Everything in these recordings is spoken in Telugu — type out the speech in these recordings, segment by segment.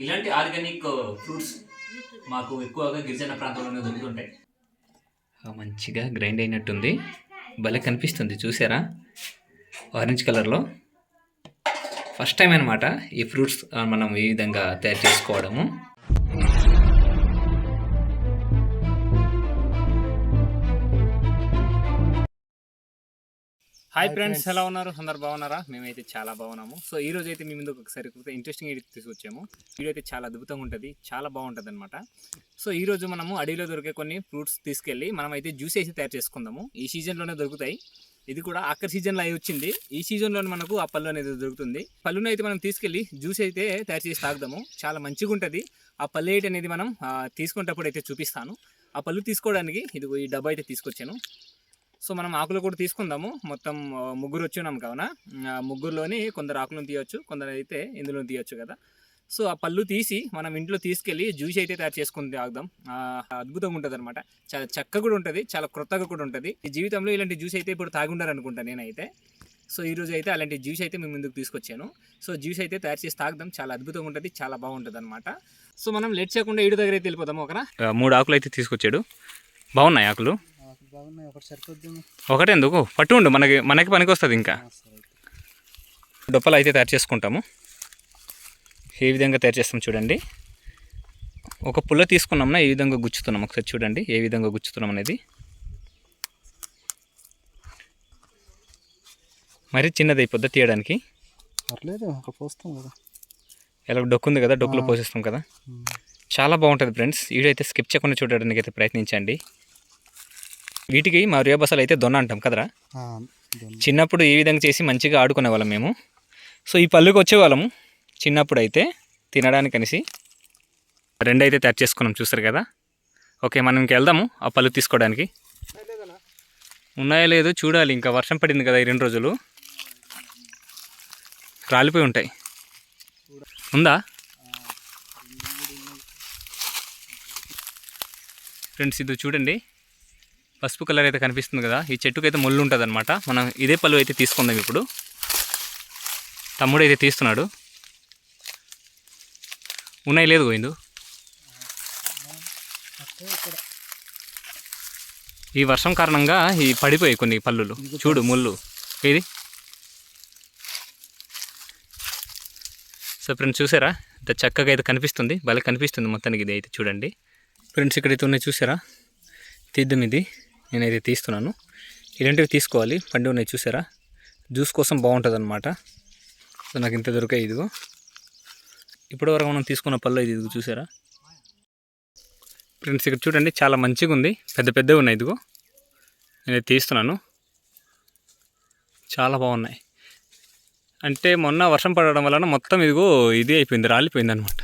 ఇలాంటి ఆర్గానిక్ ఫ్రూట్స్ మాకు ఎక్కువగా గిరిజన ప్రాంతంలోనే దొరుకుతుంటాయి. మంచిగా గ్రైండ్ అయినట్టుంది. భలే కనిపిస్తుంది చూసారా? ఆరెంజ్ కలర్లో. ఫస్ట్ టైం అనమాట ఈ ఫ్రూట్స్ మనం ఈ విధంగా తయారు చేసుకోవడము. హాయ్ ఫ్రెండ్స్ ఎలా ఉన్నారు? అందరు బాగున్నారా? మేమైతే చాలా బాగున్నాము. సో ఈ రోజు అయితే మీ ముందుకు ఒకసారి ఇంట్రెస్టింగ్ ఎడిట్ తీసుకొచ్చాము. వీడియో అయితే చాలా అద్భుతంగా ఉంటుంది చాలా బాగుంటుంది అనమాట సో ఈ రోజు మనము అడవిలో దొరికే కొన్ని ఫ్రూట్స్ తీసుకెళ్ళి మనం అయితే జ్యూస్ వేసి తయారు చేసుకుందాము. ఈ సీజన్లోనే దొరుకుతాయి. ఇది కూడా ఆఖరి సీజన్లో అయి వచ్చింది. ఈ సీజన్లోనే మనకు ఆ పళ్ళు అనేది దొరుకుతుంది. పళ్ళును అయితే మనం తీసుకెళ్ళి జ్యూస్ అయితే తయారు చేసి తాగుదాము. చాలా మంచిగా ఉంటుంది. ఆ పళ్ళు అనేది మనం తీసుకునేటప్పుడు అయితే చూపిస్తాను. ఆ పళ్ళు తీసుకోవడానికి ఇది ఈ డబ్బా అయితే తీసుకొచ్చాను. సో మనం ఆకులు కూడా తీసుకుందాము. మొత్తం ముగ్గురు వచ్చినాం కావున. ముగ్గురులోని కొందరు ఆకులను తీయొచ్చు కొందరు అయితే ఇందులో తీయొచ్చు కదా. సో ఆ పళ్ళు తీసి మనం ఇంట్లో తీసుకెళ్ళి జ్యూస్ అయితే తయారు చేసుకుని తాగుదాం అద్భుతంగా ఉంటుంది అనమాట చాలా చక్కగా కూడా ఉంటుంది చాలా క్రొత్తగా కూడా ఉంటుంది. ఈ జీవితంలో ఇలాంటి జ్యూస్ అయితే ఇప్పుడు తాగుండారు అనుకుంటా నేనైతే. సో ఈరోజు అయితే అలాంటి జ్యూస్ అయితే మేము ముందుకు తీసుకొచ్చాను. సో జ్యూస్ అయితే తయారు చేసి తాగుదాం. చాలా అద్భుతంగా ఉంటుంది చాలా బాగుంటుంది అనమాట సో మనం లేట్ చేయకుండా ఇటు దగ్గర అయితే వెళ్ళిపోదాము ఒక మూడు ఆకులు అయితే తీసుకొచ్చాడు. బాగున్నాయి ఆకులు? బాగున్నాయి. ఒకటి సరిపోద్ది ఒకటే ఎందుకు పట్టు ఉండు మనకి మనకి పనికి వస్తుంది ఇంకా డొప్పలు అయితే తయారు చేసుకుంటాము. ఏ విధంగా తయారు చేస్తాం చూడండి. ఒక పుల్ల తీసుకున్నాంనా ఏ విధంగా గుచ్చుతున్నాం ఒకసారి చూడండి. ఏ విధంగా గుచ్చుతున్నాం అనేది. మరి చిన్నది అయిపోద్ది తీయడానికి? పర్లేదు ఒక పోస్తాం కదా. ఎలా డొక్కు ఉంది కదా డొక్కులో పోసేస్తాం కదా. చాలా బాగుంటుంది ఫ్రెండ్స్. వీడియో అయితే స్కిప్ చేయకుండా చూడడానికి అయితే ప్రయత్నించండి. వీటికి మా రియా బసాలు అయితే దొన్న అంటాం కదరా. చిన్నప్పుడు ఈ విధంగా చేసి మంచిగా ఆడుకునే వాళ్ళం మేము. సో ఈ పళ్ళుకి వచ్చేవాళ్ళము చిన్నప్పుడు అయితే తినడానికి అనేసి రెండు అయితే తయారు చేసుకున్నాం చూస్తారు కదా? ఓకే మనం ఇంక వెళ్దాము ఆ పళ్ళు తీసుకోవడానికి. ఉన్నాయో లేదో చూడాలి ఇంకా వర్షం పడింది కదా ఈ రెండు రోజులు. రాలిపోయి ఉంటాయి. ఉందా? ఫ్రెండ్స్ ఇది చూడండి. పసుపు కలర్ అయితే కనిపిస్తుంది కదా. ఈ చెట్టుకు అయితే ముళ్ళు ఉంటుంది అనమాట మనం ఇదే పళ్ళు అయితే తీసుకుందాం ఇప్పుడు. తమ్ముడు అయితే తీస్తున్నాడు. ఉన్నాయి లేదు పోయిందు ఈ వర్షం కారణంగా ఈ పడిపోయాయి కొన్ని పళ్ళులు. చూడు ముళ్ళు. ఏది? సో ఫ్రెండ్స్ చూసారా? ఇంత చక్కగా అయితే కనిపిస్తుంది. భలే కనిపిస్తుంది మొత్తానికి ఇది అయితే చూడండి. ఫ్రెండ్స్ ఇక్కడైతే ఉన్నాయి చూసారా? తీద్దాం ఇది. నేనైతే తీస్తున్నాను. ఇలాంటివి తీసుకోవాలి. పండు ఉన్నాయి చూసారా? జ్యూస్ కోసం బాగుంటుంది అనమాట సో నాకు ఇంత దొరికాయి ఇదిగో. ఇప్పటివరకు మనం తీసుకున్న పళ్ళు ఇది ఇదిగో చూసారా? ఫ్రెండ్స్ ఇక్కడ చూడండి చాలా మంచిగా ఉంది పెద్ద పెద్దవి ఉన్నాయి ఇదిగో. నేను తీస్తున్నాను. చాలా బాగున్నాయి. అంటే మొన్న వర్షం పడడం వలన మొత్తం ఇదిగో ఇది అయిపోయింది రాలిపోయింది అనమాట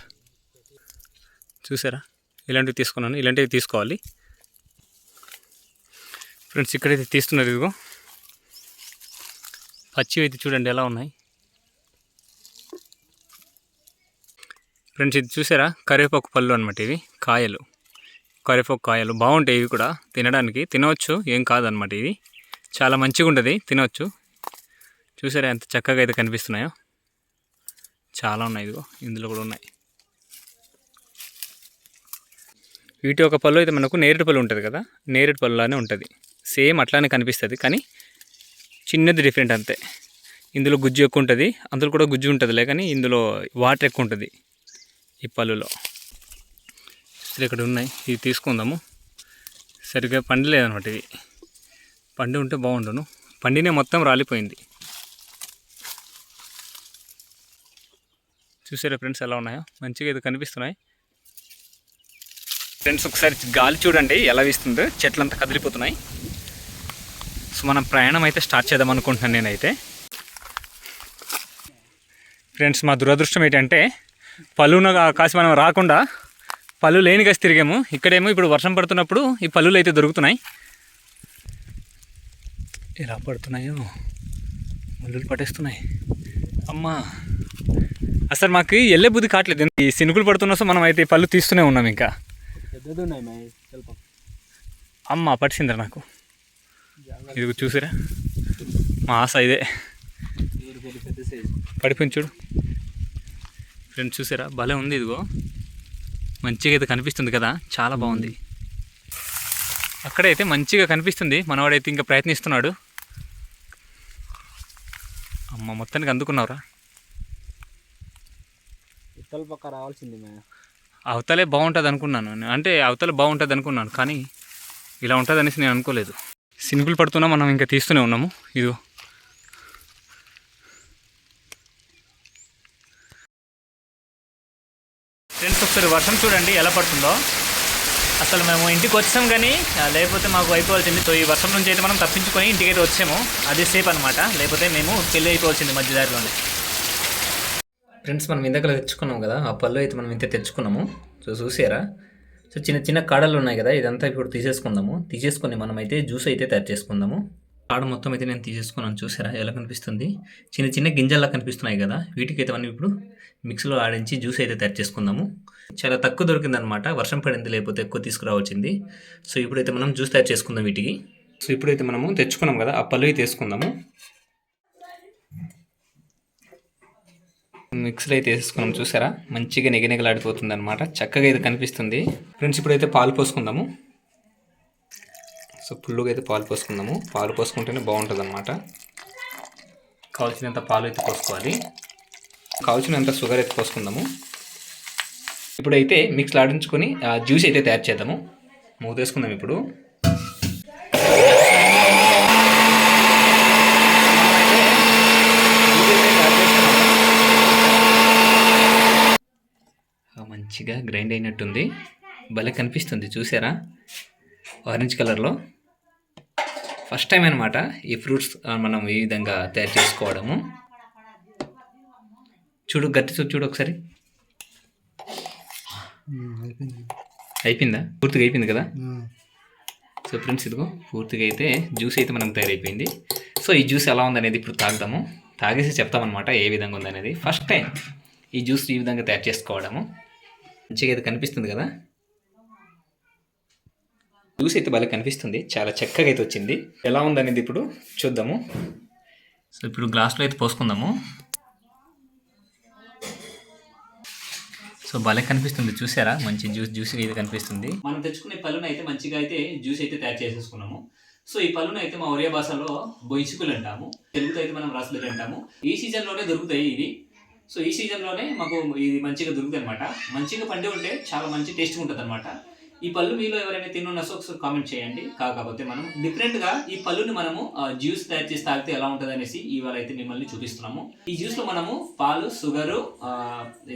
చూసారా? ఇలాంటివి తీసుకున్నాను. ఇలాంటివి తీసుకోవాలి. ఫ్రెండ్స్ ఇక్కడైతే తీస్తున్నారు ఇదిగో. పచ్చివి అయితే చూడండి ఎలా ఉన్నాయి. ఫ్రెండ్స్ ఇది చూసారా? కరివేపాకు పళ్ళు అనమాట ఇవి కాయలు. కరివేపాకు కాయలు బాగుంటాయి ఇవి కూడా తినడానికి. తినవచ్చు ఏం కాదనమాట ఇవి. చాలా మంచిగా ఉంటుంది తినవచ్చు. చూసారా ఎంత చక్కగా అయితే కనిపిస్తున్నాయో. చాలా ఉన్నాయి ఇదిగో ఇందులో కూడా ఉన్నాయి. వీటి ఒక పళ్ళు అయితే మనకు నేరేడు పళ్ళు ఉంటుంది కదా నేరేడు పళ్ళులానే ఉంటుంది. సేమ్ అట్లానే కనిపిస్తుంది కానీ చిన్నది డిఫరెంట్ అంతే. ఇందులో గుజ్జు ఎక్కువ ఉంటుంది అందులో కూడా గుజ్జు ఉంటుందిలే కానీ ఇందులో వాటర్ ఎక్కువ ఉంటుంది ఈ పళ్ళులో. ఇక్కడ ఉన్నాయి ఇవి తీసుకుందాము. సరిగ్గా పండలేదన్నమాట ఇవి. పండి ఉంటే బాగుండును. పండినే మొత్తం రాలిపోయింది. చూసారా ఫ్రెండ్స్ ఎలా ఉన్నాయో? మంచిగా ఇది కనిపిస్తున్నాయి. ఫ్రెండ్స్ ఒకసారి గాలి చూడండి ఎలా వీస్తుందో. చెట్లంతా కదిలిపోతున్నాయి. మనం ప్రయాణం అయితే స్టార్ట్ చేద్దాం అనుకుంటున్నాను నేనైతే. ఫ్రెండ్స్ మా దురదృష్టం ఏంటంటే పళ్ళున కాసి మనం రాకుండా పళ్ళు లేని కాసి తిరిగాము. ఇక్కడేమో ఇప్పుడు వర్షం పడుతున్నప్పుడు ఈ పళ్ళులు అయితే దొరుకుతున్నాయి. ఎలా పడుతున్నాయో? ముళ్ళు పట్టేస్తున్నాయి. అమ్మా! అసలు మాకు ఎల్లే బుద్ధి కావట్లేదు. ఈ సినుకులు పడుతున్న సో మనం అయితే పళ్ళు తీస్తూనే ఉన్నాం ఇంకా. అమ్మ పట్టిందిరా నాకు. ఇది చూసిరా? మా ఆశ ఇదే. పడిపోయింది చూడు. ఫ్రెండ్స్ చూసారా? భలే ఉంది ఇదిగో. మంచిగా అయితే కనిపిస్తుంది కదా? చాలా బాగుంది. అక్కడైతే మంచిగా కనిపిస్తుంది. మనవాడైతే ఇంకా ప్రయత్నిస్తున్నాడు. అమ్మ మొత్తానికి అందుకున్నావురా. ఇత్తల పక్క రావాల్సింది అవతలే బాగుంటుంది అనుకున్నాను నేను. అంటే అవతల బాగుంటుంది అనుకున్నాను కానీ ఇలా ఉంటుంది అనేసి నేను అనుకోలేదు. సినుకులు పడుతున్నా మనం ఇంకా తీస్తూనే ఉన్నాము. ఇదిగో. ఫ్రెండ్స్ ఒకసారి వర్షం చూడండి ఎలా పడుతుందో. అసలు మేము ఇంటికి వచ్చాం కానీ లేకపోతే మాకు అయిపోవాల్సింది. సో ఈ వర్షం నుంచి అయితే మనం తప్పించుకొని ఇంటికి అయితే వచ్చాము. అది సేఫ్ అనమాట లేకపోతే మేము పెళ్ళి అయిపోవాల్సింది మధ్యదారిలోనే ఫ్రెండ్స్ మనం ఇందాక తెచ్చుకున్నాం కదా ఆ పళ్ళు అయితే మనం ఇంత తెచ్చుకున్నాము. సో చూసారా? సో చిన్న చిన్న కాడలు ఉన్నాయి కదా ఇదంతా ఇప్పుడు తీసేసుకుందాము. తీసేసుకొని మనం అయితే జ్యూస్ అయితే తయారు చేసుకుందాము. కాడ మొత్తం అయితే నేను తీసేసుకున్నాను చూసారా? ఎలా కనిపిస్తుంది? చిన్న చిన్న గింజల్లా కనిపిస్తున్నాయి కదా వీటికి అయితే మనం ఇప్పుడు మిక్సీలో ఆడించి జ్యూస్ అయితే తయారు చేసుకుందాము. చాలా తక్కువ దొరికిందనమాట వర్షం పడింది లేకపోతే ఎక్కువ తీసుకురావచ్చింది. సో ఇప్పుడైతే మనం జ్యూస్ తయారు చేసుకుందాం వీటికి. సో ఇప్పుడైతే మనము తెచ్చుకున్నాం కదా ఆ పళ్ళు అయితే వేసుకుందాము. మిక్సీలో అయితే వేసుకున్నాం చూసారా? మంచిగా నిగనిగలాడిపోతుంది అనమాట చక్కగా అయితే కనిపిస్తుంది. ఫ్రెండ్స్ ఇప్పుడైతే పాలు పోసుకుందాము. సో ఫుల్గా అయితే పాలు పోసుకుందాము. పాలు పోసుకుంటేనే బాగుంటుంది అనమాట కావాల్సినంత పాలు అయితే పోసుకోవాలి. కావాల్సినంత షుగర్ అయితే పోసుకుందాము. ఇప్పుడైతే మిక్స్ ఆడించుకొని ఆ జ్యూస్ అయితే తయారు చేద్దాము. మూత వేసుకుందాం ఇప్పుడు ఆ, మంచిగా గ్రైండ్ అయినట్టుంది. భలే కనిపిస్తుంది చూసారా? ఆరెంజ్ కలర్లో. ఫస్ట్ టైం అనమాట ఈ ఫ్రూట్స్ మనం ఈ విధంగా తయారు చేసుకోవడము. చూడు గట్టి చూడు చూడు ఒకసారి. అయిపోయింది. అయిపోయిందా? పూర్తిగా అయిపోయింది కదా? సో ఫ్రెండ్స్ ఇదిగో పూర్తిగా అయితే జ్యూస్ అయితే మనకు తయారైపోయింది. సో ఈ జ్యూస్ ఎలా ఉందనేది ఇప్పుడు తాగుదాము. తాగేసి చెప్తామన్నమాట ఏ విధంగా ఉందనేది. ఫస్ట్ టైం ఈ జ్యూస్ ఈ విధంగా తయారు చేసుకోవడము. మంచిగా అయితే కనిపిస్తుంది కదా? జ్యూస్ అయితే భలే కనిపిస్తుంది. చాలా చక్కగా అయితే వచ్చింది. ఎలా ఉందనేది ఇప్పుడు చూద్దాము. సో ఇప్పుడు గ్లాస్లో అయితే పోసుకుందాము. సో భలే కనిపిస్తుంది. చూసారా? మంచి జ్యూస్ జ్యూస్ అయితే కనిపిస్తుంది. మనం తెచ్చుకునే పళ్ళును అయితే మంచిగా అయితే జ్యూస్ అయితే తయారు చేసేసుకున్నాము. సో ఈ పళ్ళును అయితే మా ఒరియా భాషలో బొయిచుకులు అంటాము. తెలుగుతో అయితే మనం రాస్బెర్రీ అంటాము. ఈ సీజన్లోనే దొరుకుతాయి ఇవి. సో ఈ సీజన్లోనే మాకు ఇది మంచిగా దొరుకుతాయి అనమాట మంచిగా పండి ఉంటే చాలా మంచి టేస్ట్ ఉంటుంది అనమాట ఈ పళ్ళు మీలో ఎవరైనా తిన్న సో ఒకసారి కామెంట్ చేయండి కాకపోతే మనం డిఫరెంట్గా ఈ పళ్ళుని మనము జ్యూస్ తయారు చేసి తాగితే ఎలా ఉంటుంది అనేసి ఇవాళ అయితే మిమ్మల్ని చూపిస్తున్నాము. ఈ జ్యూస్లో మనము పాలు షుగరు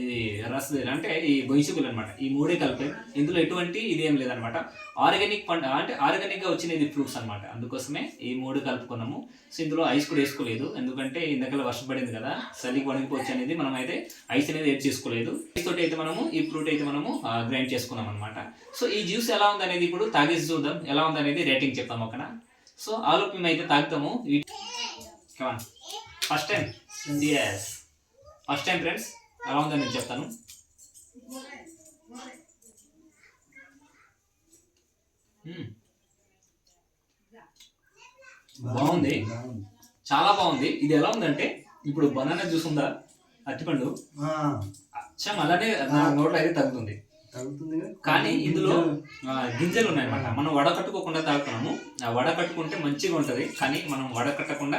ఇది రస్ అంటే ఈ బొయిసుకులు అనమాట ఈ మూడే కలిపాం ఇందులో ఎటువంటి ఇది ఏం లేదనమాట ఆర్గానిక్ పంట అంటే ఆర్గానిక్గా వచ్చినది ఫ్రూట్స్ అనమాట అందుకోసమే ఈ మూడు కలుపుకున్నాము. సో ఇందులో ఐస్ కూడా వేసుకోలేదు. ఎందుకంటే ఇందాక వర్షం పడింది కదా చలికి వణికిపోవచ్చు అనేది మనం అయితే ఐస్ అనేది ఏడ్ చేసుకోలేదు. ఐస్ తోటి అయితే మనము ఈ ఫ్రూట్ అయితే మనము గ్రైండ్ చేసుకున్నాం అనమాట సో ఈ జ్యూస్ ఎలా ఉంది అనేది ఇప్పుడు తాగేసి చూద్దాం. ఎలా ఉంది అనేది రేటింగ్ చెప్తాం ఒకన సో ఆలోపు మేము అయితే తాగుతాము. First time yes first time friends ఎలా ఉందని నేను చెప్తాను. మ్మ్. బాగుంది. చాలా బాగుంది. ఇది ఎలా ఉందంటే ఇప్పుడు బనానా జ్యూస్ ఉందా? అరటిపండు? అచ్చం అలానే నోట్లో అయితే తగ్గుతుంది. కానీ ఇందులో గింజలు. ఉన్నాయన్నమాట. మనం వడకట్టుకోకుండా తాగుతున్నాము. ఆ వడకట్టుకుంటే మంచిగా ఉంటుంది. కానీ మనం వడకట్టకుండా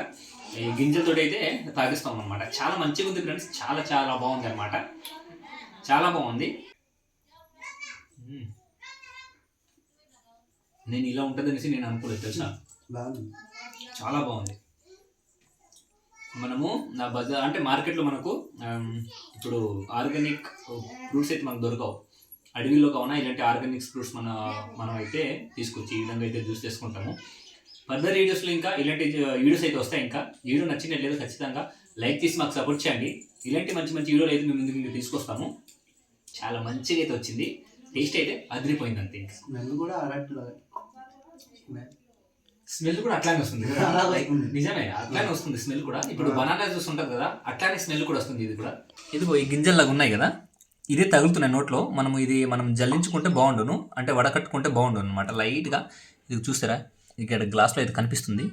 ఈ గింజలతో అయితే తాగిస్తాం అనమాట చాలా మంచిగా ఉంది ఫ్రెండ్స్ చాలా చాలా బాగుంది అనమాట చాలా బాగుంది. నేను ఇలా ఉంటుంది అనేసి నేను అనుకోలేదు తెలుసా? చాలా బాగుంది. మనము నా బజార్ అంటే మార్కెట్లో మనకు ఇప్పుడు ఆర్గానిక్ ఫ్రూట్స్ అయితే మనకు దొరకవు. అడవిలో కావున ఇలాంటి ఆర్గానిక్ ఫ్రూట్స్ మన మనం అయితే తీసుకొచ్చి ఈ విధంగా అయితే జ్యూస్ చేసుకుంటాము. ఫర్దర్ వీడియోస్లో ఇంకా ఇలాంటి వీడియోస్ అయితే వస్తాయి ఇంకా. వీడియో నచ్చినట్లయితే ఖచ్చితంగా లైక్ చేసి మాకు సపోర్ట్ చేయండి. ఇలాంటి మంచి మంచి వీడియోలు అయితే మేము ముందుకు తీసుకొస్తాము. చాలా మంచిగా అయితే వచ్చింది. టేస్ట్ అయితే అదిరిపోయింది అంతే స్మెల్ కూడా స్మెల్. కూడా అట్లానే వస్తుంది నిజమే అట్లానే వస్తుంది స్మెల్ కూడా. ఇప్పుడు బనానా జ్యూస్ ఉంటుంది కదా అట్లానే స్మెల్ కూడా వస్తుంది ఇది కూడా. ఇదిగో ఈ గింజల్లాగా ఉన్నాయి కదా. ఇదే తగులుతున్నాయి నోట్లో. మనం ఇది మనం జల్లించుకుంటే బాగుండును. అంటే వడకట్టుకుంటే బాగుండు అనమాట లైట్గా ఇది చూసారా ఇక్కడ గ్లాస్లో అయితే కనిపిస్తుంది.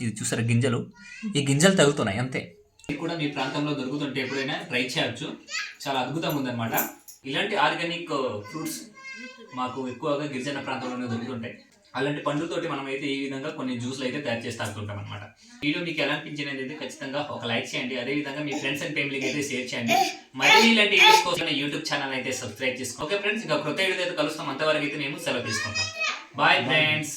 ఇది చూసారా గింజలు? ఈ గింజలు తగులుతున్నాయి అంతే. ఇది కూడా మీ ప్రాంతంలో దొరుకుతుంటే ఎప్పుడైనా ట్రై చేయొచ్చు. చాలా అద్భుతంగా ఉందన్నమాట. ఇలాంటి ఆర్గానిక్ ఫ్రూట్స్ మాకు ఎక్కువగా గిరిజన ప్రాంతంలోనే దొరుకుతుంటాయి. అలాంటి పండుతోటి మనం అయితే ఈ విధంగా కొన్ని జ్యూస్లు అయితే తయారు చేసి తాగుతుంటాం అనమాట వీడియో మీకు ఎలా అనిపించింది అయితే ఖచ్చితంగా ఒక లైక్ చేయండి. అదే విధంగా మీ ఫ్రెండ్స్ అండ్ ఫ్యామిలీకి అయితే షేర్ చేయండి. మళ్ళీ ఇలాంటి వీడియోస్ కోసం యూట్యూబ్ ఛానల్ అయితే సబ్స్క్రైబ్ చేసుకోండి. ఓకే ఫ్రెండ్స్ ఇంకా కృత వీడియో అయితే కలుస్తాం. అంతవరకు అయితే మేము సెలవు తీసుకుంటాం. Bye friends